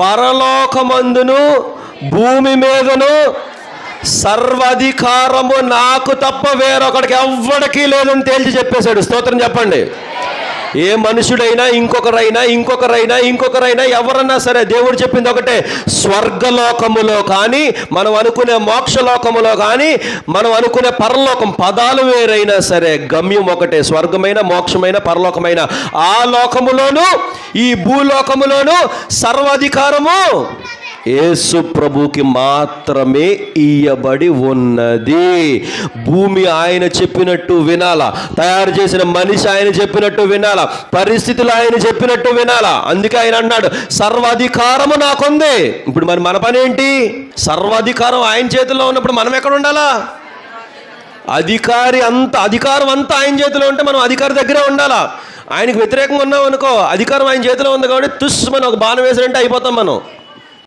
పరలోకమందును భూమి మీదను సర్వాధికారము నాకు తప్ప వేరొకడికి ఎవ్వడికి లేదని తేల్చి చెప్పేశాడు. స్తోత్రం చెప్పండి. ఏ మనుషుడైనా ఇంకొకరైనా ఇంకొకరైనా ఇంకొకరైనా ఎవరన్నా సరే దేవుడు చెప్పింది ఒకటే స్వర్గలోకములో కానీ మనం అనుకునే మోక్షలోకములో కానీ మనం అనుకునే పరలోకం పదాలు వేరైనా సరే గమ్యం ఒకటే స్వర్గమైన మోక్షమైన పరలోకమైన ఆ లోకములోనూ ఈ భూలోకములోను సర్వాధికారము యేసు ప్రభుకి మాత్రమే ఇయ్యబడి ఉన్నది. భూమి ఆయన చెప్పినట్టు వినాలా? తయారు చేసిన మనిషి ఆయన చెప్పినట్టు వినాలా? పరిస్థితులు ఆయన చెప్పినట్టు వినాలా? అందుకే ఆయన అన్నాడు సర్వాధికారము నాకుంది. ఇప్పుడు మరి మన పని ఏంటి? సర్వాధికారం ఆయన చేతిలో ఉన్నప్పుడు మనం ఎక్కడ ఉండాలా? అధికారి అంత అధికారం అంతా ఆయన చేతిలో ఉంటే మనం అధికారి దగ్గరే ఉండాలా? ఆయనకు వ్యతిరేకంగా ఉన్నాం అనుకో అధికారం ఆయన చేతిలో ఉంది కాబట్టి తుస్ మనం ఒక బాణం వేసినట్టే అయిపోతాం మనం.